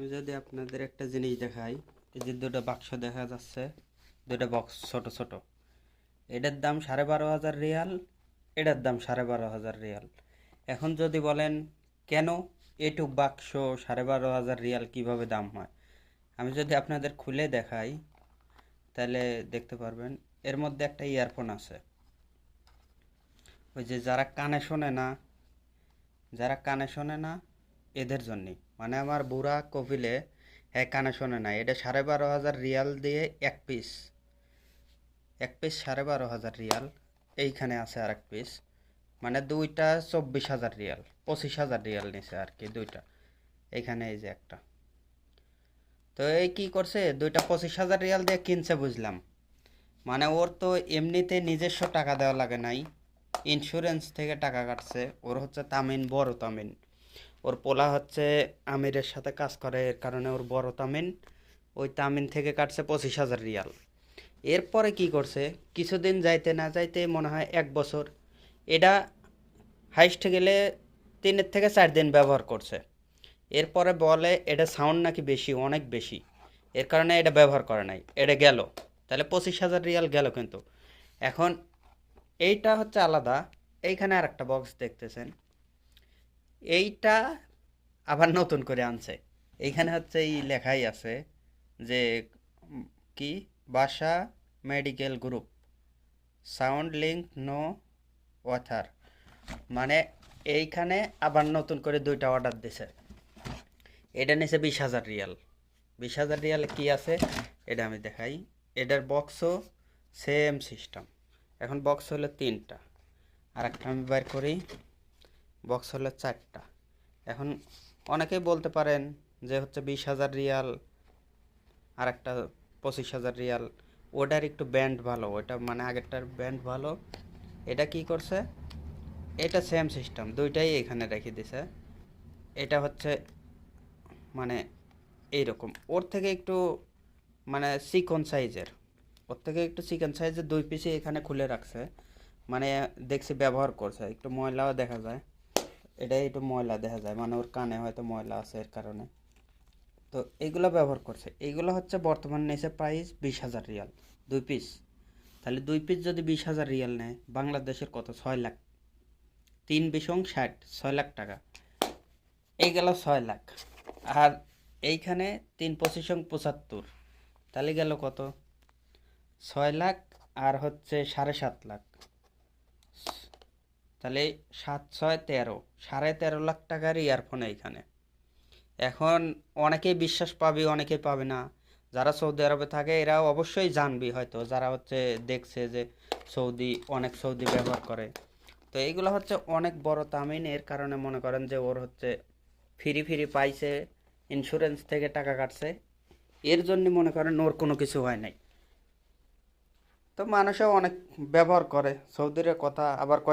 আমি যদি আপনাদের একটা জিনিস দেখাই, এই যে দুটো বাক্স দেখা যাচ্ছে, দুটো বক্স ছোট ছোট। এটার দাম সাড়ে বারো হাজার রিয়াল, এটার দাম সাড়ে বারো হাজার রিয়াল। এখন যদি বলেন, কেন এটুক বাক্স সাড়ে বারো হাজার রিয়াল কীভাবে দাম হয়? আমি যদি আপনাদের খুলে দেখাই, তাহলে দেখতে পারবেন, এর মধ্যে একটা ইয়ারফোন আছে। ওই যে যারা কানে শোনে না, যারা কানে শোনে না এদের জন্যই মানে আমার বুড়া কপিলে হ্যাঁ কানে শোনে না এটা সাড়ে বারো হাজার রিয়াল দিয়ে এক পিস এক পিস সাড়ে বারো হাজার রিয়াল। এইখানে আছে আর এক পিস মানে দুইটা চব্বিশ হাজার রিয়াল। পঁচিশ হাজার রিয়াল নিছে আর কি দুইটা। এইখানে এই যে একটা। তো এই কি করছে? দুইটা পঁচিশ হাজার রিয়াল দিয়ে কিনছে বুঝলাম। মানে ওর তো এমনিতে নিজস্ব টাকা দেওয়া লাগে নাই। ইন্স্যুরেন্স থেকে টাকা কাটছে। ওর হচ্ছে তামিন, বড় তামিন। ওর পোলা হচ্ছে আমিরের সাথে কাজ করে, এর কারণে ওর বড় তামিন। ওই তামিন থেকে কাটছে পঁচিশ হাজার রিয়াল। এরপরে কি করছে? কিছুদিন যাইতে না যাইতে মনে হয় এক বছর। এটা হাইস্ট গেলে তিনের থেকে চার দিন ব্যবহার করছে। এরপরে বলে, এটা সাউন্ড নাকি বেশি? অনেক বেশি। এর কারণে এটা ব্যবহার করে নাই। এটা গেল। তাহলে পঁচিশ হাজার রিয়াল গেল কিন্তু। এখন এইটা হচ্ছে আলাদা। এইখানে আর একটা বক্স দেখতেছেন। এইটা আবার নতুন করে আনছে। এইখানে হচ্ছে এই লেখাই আছে যে কি? বাসা medical group. Sound link no ওয়াথার। মানে এইখানে আবার নতুন করে দুইটা অর্ডার দিছে। এটা নিছে বিশ হাজার রিয়াল। বিশ হাজার রিয়াল কি আছে? এটা আমি দেখাই। এটার বক্সও সেম সিস্টেম এখন বক্স হলো তিনটা। আর একটা আমি বের করি। বক্স হলো চারটা। এখন অনেকেই বলতে পারেন যে হচ্ছে বিশ হাজার রিয়াল আর একটা পঁচিশ হাজার রিয়াল। ওটার একটু ব্যান্ড ভালো, ওটা মানে আগেরটার ব্যান্ড ভালো। এটা কি করছে? এটা সেম সিস্টেম দুইটাই এখানে রেখে দিছে। এটা হচ্ছে মানে এইরকম। ওর থেকে একটু মানে চিকন সাইজের। ওর থেকে একটু চিকন সাইজের দুই পিসই এখানে খুলে রাখছে। মানে দেখছি ব্যবহার করছে, একটু ময়লাও দেখা যায়। এটা একটু ময়লা দেখা যায় মানে ওর কানে হয়তো ময়লা আছে এর কারণে। তো এইগুলো ব্যবহার করছে। এইগুলো হচ্ছে বর্তমান নিয়েছে প্রাইস বিশ হাজার রিয়াল, দুই পিস তাহলে দুই পিস যদি বিশ হাজার রিয়াল নেয়, বাংলাদেশের কত? ছয় লাখ। তিন বিশং ষাট, ছয় লাখ টাকা। এই গেল ছয় লাখ। আর এইখানে তিন পঁচিশং পঁচাত্তর। তাহলে গেল কত? ছয় লাখ আর হচ্ছে সাড়ে সাত লাখ। তাহলে সাত, ছয়, তেরো। সাড়ে তেরো লাখ টাকার ইয়ারফোন এইখানে। এখন অনেকেই বিশ্বাস পাবে অনেকেই পাবে না। যারা সৌদি আরবে থাকে, এরা অবশ্যই জানবি হয়তো। যারা হচ্ছে দেখছে যে সৌদি, অনেক সৌদি ব্যবহার করে। তো এইগুলো হচ্ছে অনেক বড় তামিন এর কারণে মনে করেন যে ওর হচ্ছে ফ্রি ফ্রি পাইছে ইন্স্যুরেন্স থেকে টাকা কাটছে। এর জন্য মনে করেন ওর কোনো কিছু হয় নাই। তো মানুষও অনেক ব্যবহার করে। সৌদির কথা আবার